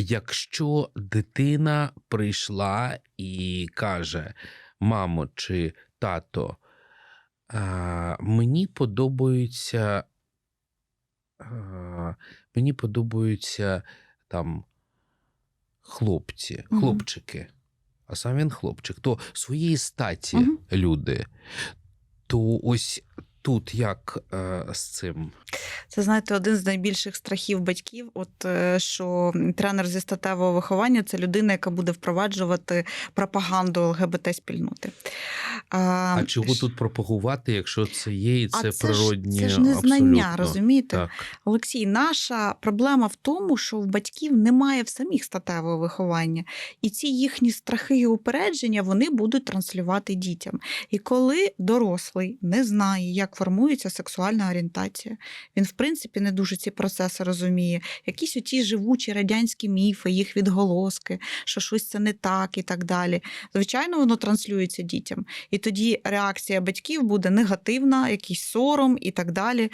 якщо дитина прийшла і каже: мамо чи тато, а, мені подобаються. а, Мені подобаються там хлопці, хлопчики, а сам він хлопчик, то своєї статі Мгм. люди. То ось тут як е, з цим? Це знаєте, один з найбільших страхів батьків. От е, що тренер зі статевого виховання це людина, яка буде впроваджувати пропаганду ЛГБТ спільноти. А чого тут пропагувати, якщо це є і це, а це природні? ж, це ж не знання, розумієте? Так. Олексій, наша проблема в тому, що в батьків немає в самих статевого виховання, і ці їхні страхи і упередження вони будуть транслювати дітям. І коли дорослий не знає, як формується сексуальна орієнтація, він в принципі не дуже ці процеси розуміє. Якісь оті живучі радянські міфи, їх відголоски, що щось це не так і так далі. Звичайно, воно транслюється дітям. І тоді реакція батьків буде негативна, якийсь сором і так далі.